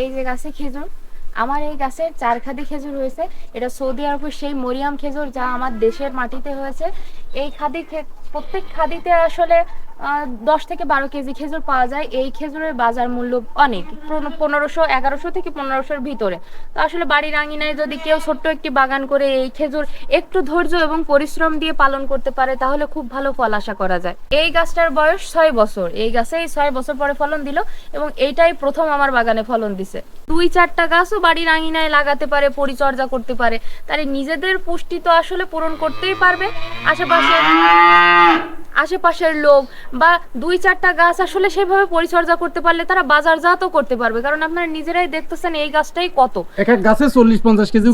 এই যে গাছে খেজুর, আমার এই গাছের চার খাদি খেজুর হয়েছে। এটা সৌদি আরবের সেই মরিয়াম খেজুর যা আমার দেশের মাটিতে হয়েছে। এই খাদি প্রত্যেক খাদিতে আসলে দশ থেকে বারো কেজি খেজুর পাওয়া যায়। এই খেজুরের বাজার মূল্য অনেক। পনেরোশো, এগারোশো থেকে পনেরোশোর ভিতরে। তো আসলে বাড়ির আঙিনায় যদি কেউ ছোট্ট একটি বাগান করে এই খেজুর একটু ধৈর্য এবং পরিশ্রম দিয়ে পালন করতে পারে, তাহলে খুব ভালো ফল আশা করা যায়। এই গাছটার বয়স ছয় বছর। এই গাছে এই ছয় বছর পরে ফলন দিল এবং এইটাই প্রথম আমার বাগানে ফলন দিছে। দুই চারটা গাছও বাড়ির আঙিনায় লাগাতে পারে, পরিচর্যা করতে পারে। তাহলে নিজেদের পুষ্টি তো আসলে পূরণ করতেই পারবে। আশেপাশে আশেপাশের লোক বা দুই চারটা গাছ আসলে সেভাবে পরিচর্যা করতে পারলে তারা বাজারজাতও করতে পারবে। কারণ আপনারা নিজেরাই দেখতেছেন এই গাছটাই কত। এক এক গাছে চল্লিশ পঞ্চাশ কেজি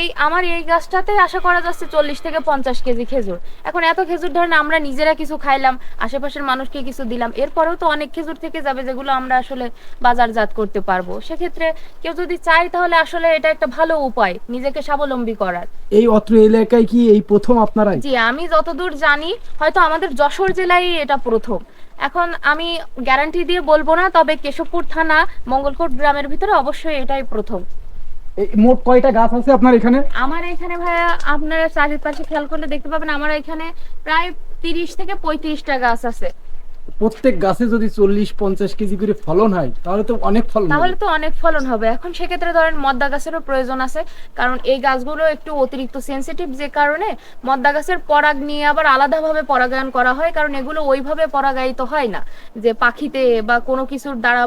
এই আমার এই গাছটাতে আশা করা যাচ্ছে চল্লিশ থেকে পঞ্চাশ কেজি খেজুর। এখন এত খেজুর ধরেন আমরা নিজেরা কিছু খাইলাম আশেপাশের মানুষকে কিছু দিলাম এরপরেও তো অনেক খেজুর থেকে যাবে যেগুলো আমরা আসলে বাজারজাত করতে পারব। সেক্ষেত্রে কেউ যদি চায় তাহলে আসলে এটা একটা ভালো উপায় নিজেকে স্বাবলম্বী করার। এই অত্র এলাকায় কি এই প্রথম আপনারাই? জি আমি যতদূর জানি হয়তো আমাদের যশোর জেলায় এটা প্রথম। এখন আমি গ্যারান্টি দিয়ে বলব না তবে কেশবপুর থানা মঙ্গলকোট গ্রামের ভিতরে অবশ্যই এটাই প্রথম। মোট কয়টা গাছ আছে আপনার এখানে? আমার এখানে ভাইয়া আপনারা চারিপাশে খেয়াল করলে দেখতে পাবেন আমার এখানে প্রায় তিরিশ থেকে পঁয়ত্রিশটা গাছ আছে। প্রত্যেক গাছে যদি চল্লিশ পঞ্চাশ কেজি করে ফলন হয় তাহলে তো অনেক ফলন তাহলে তো অনেক ফলন হবে। এখন সেক্ষেত্রে ধরেন মদ্দা গাছেরও প্রয়োজন আছে কারণ এই গাছগুলো একটু অতিরিক্ত সেনসিটিভ যে কারণে মদ্দা গাছের পরাগ নিয়ে আবার আলাদাভাবে পরাগায়ন করা হয় কারণ এগুলো ওইভাবে পরাগায়িত হয় না যে পাখিতে বা কোনো কিছুর দ্বারা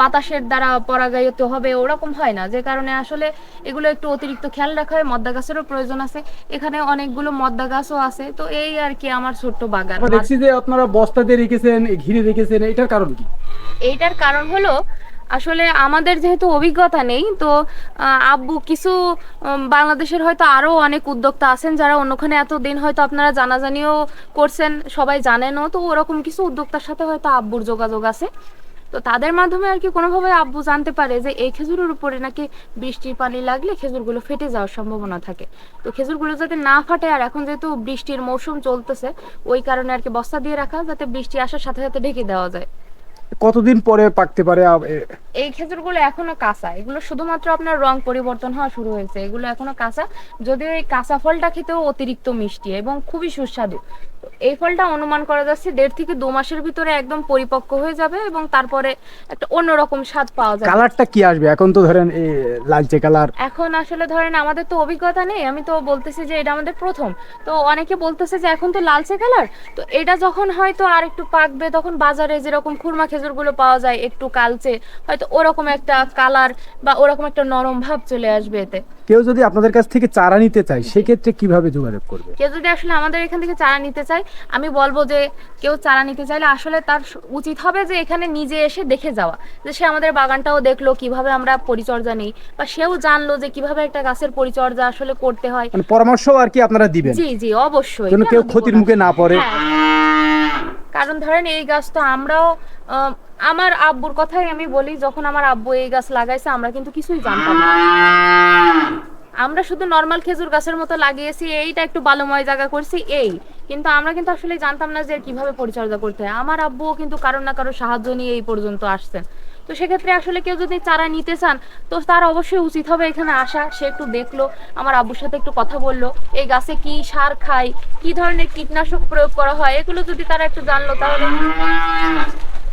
বাতাসের দ্বারা পরাগায়িত হবে ওরকম হয় না। যে কারণে আসলে এগুলো একটু অতিরিক্ত খেয়াল রাখা হয় মদ্দা গাছেরও প্রয়োজন আছে। এখানে অনেকগুলো মদ্দা গাছও আছে তো এই আর কি আমার ছোট্ট বাগান। দেখছি যে আপনারা বস্তাতে রেখেছেন ঘিরে রেখেছেন, এটার কারণ কি? এইটার কারণ হলো, আসলে আমাদের যেহেতু অভিজ্ঞতা নেই, তো আব্বু কিছু বাংলাদেশের হয়তো আরও অনেক উদ্যোক্তা আছেন যারা অন্যখানে এত দিন হয়তো আপনারা জানাজানিও করছেন, সবাই জানেনও, তো ওরকম কিছু উদ্যোক্তার সাথে হয়তো আব্বুর যোগাযোগ আছে। তো তাদের মাধ্যমে আর কি কোনোভাবে আব্বু জানতে পারে যে এই খেজুরের উপরে নাকি বৃষ্টির পানি লাগলে খেজুরগুলো ফেটে যাওয়ার সম্ভাবনা থাকে। তো খেজুরগুলো যাতে না ফাটে আর এখন যেহেতু বৃষ্টির মৌসুম চলতেছে ওই কারণে আর কি বস্তা দিয়ে রাখা যাতে বৃষ্টি আসার সাথে সাথে ঢেকে দেওয়া যায়। কতদিন পরে পাকতে পারে এই খেজুরগুলো এখনও কাঁচা। এগুলো শুধুমাত্র আপনার রং পরিবর্তন হওয়া শুরু হয়েছে। এগুলো এখনও কাঁচা। যদিও এই কাঁচা ফলটা খেতেও অতিরিক্ত মিষ্টি এবং খুবই সুস্বাদু। এই ফলটা অনুমান করা যাচ্ছে দেড় থেকে দু মাসের ভিতরে একদম পরিপক্ক হয়ে যাবে এবং তারপরে একটা অন্যরকম স্বাদ পাওয়া যাবে। কালারটা কি আসবে? এখন তো ধরেন এই লালচে কালার। এখন আসলে ধরেন আমাদের তো অভিজ্ঞতা নেই আমি তো বলতেছি যে এটা আমাদের প্রথম। তো অনেকে বলতেছে যে এখন তো লালচে কালার তো এটা যখন হয়তো আর একটু পাকবে তখন বাজারে যেরকম খুরমা খেজুরগুলো পাওয়া যায় একটু কালচে হয়তো ওরকম একটা কালার বা ওরকম একটা নরম ভাব চলে আসবে এতে। কেউ যদি আপনাদের কাছ থেকে চারা নিতে চায় সেক্ষেত্রে কীভাবে যোগাযোগ করবে? কেউ যদি আসলে আমাদের এখান থেকে চারা নিতে চায় আমি বলব যে কেউ চারা নিতে চাইলে আসলে তার উচিত হবে যে এখানে নিজে এসে দেখে যাওয়া যে সে আমাদের বাগানটাও দেখল কীভাবে আমরা পরিচর্যা নেই বা সেও জানলো যে কীভাবে একটা গাছের পরিচর্যা আসলে করতে হয়। মানে পরামর্শ আর কি আপনারা দিবেন? জি জি অবশ্যই। কেউ ক্ষতির মুখে না পড়ে। হ্যাঁ। কারণ ধরেন এই গাছ তো আমরাও আমার আব্বুর কথাই আমি বলি, যখন আমার আব্বু এই গাছ লাগাইছে, আমরা কিন্তু কিছুই জানতাম না। আমরা শুধু নর্মাল খেজুর গাছের মতো লাগিয়েছি, এইটা একটু বালুময় জায়গা করছি, এই। কিন্তু আমরা কিন্তু আসলে জানতাম না যে কীভাবে পরিচর্যা করতে হয়। আমার আব্বুও কিন্তু কারোর না কারও সাহায্য নিয়ে এই পর্যন্ত আসছেন। তো সেক্ষেত্রে আসলে কেউ যদি চারা নিতে চান, তো তার অবশ্যই উচিত হবে এখানে আসা। সে একটু দেখল, আমার আব্বুর সাথে একটু কথা বলল, এই গাছে কি সার খায়, কি ধরনের কীটনাশক প্রয়োগ করা হয়, এগুলো যদি তারা একটু জানলো তাহলে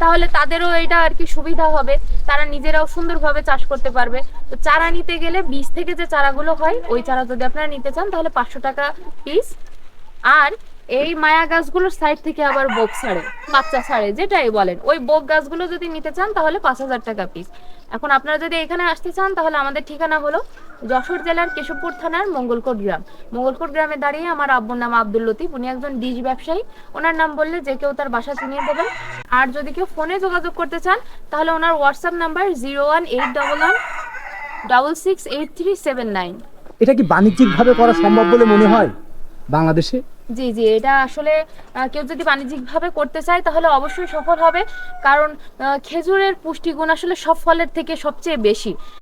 তাহলে তাদেরও এটা আর কি সুবিধা হবে। তারা নিজেরাও সুন্দরভাবে চাষ করতে পারবে। তো চারা নিতে গেলে বীজ থেকে যে চারাগুলো হয়, ওই চারা যদি আপনারা নিতে চান তাহলে পাঁচশো টাকা পিস আর এই মায়া গাছগুলোর সাইড থেকে আবার বোক ছাড়ে, বাচ্চা ছাড়ে, যেটাই বলেন। ওই বোক গাছগুলো যদি নিতে চান, তাহলে পাঁচ হাজার টাকা পিস এখন আপনারা যদি এখানে আসতে চান, তাহলে আমাদের ঠিকানা হলো যশোর জেলার কেশবপুর থানার মঙ্গলকোট গ্রাম। মঙ্গলকোট গ্রামে দাঁড়িয়ে আমার আব্বুর নাম আব্দুল লতিফ, উনি একজন ডিশ ব্যবসায়ী। ওনার নাম বললে যে কেউ তার বাসা চিনিয়ে দেবেন। আর যদি কেউ ফোনে যোগাযোগ করতে চান, তাহলে ওনার WhatsApp number zero one eight double one double six eight three seven nine. এটা কি বাণিজ্যিকভাবে করা সম্ভব বলে মনে হয় বাংলাদেশে? জি জি, এটা আসলে কেউ যদি বাণিজ্যিকভাবে করতে চায় তাহলে অবশ্যই সফল হবে। কারণ খেজুরের পুষ্টিগুণ আসলে সব ফলের থেকে সবচেয়ে বেশি।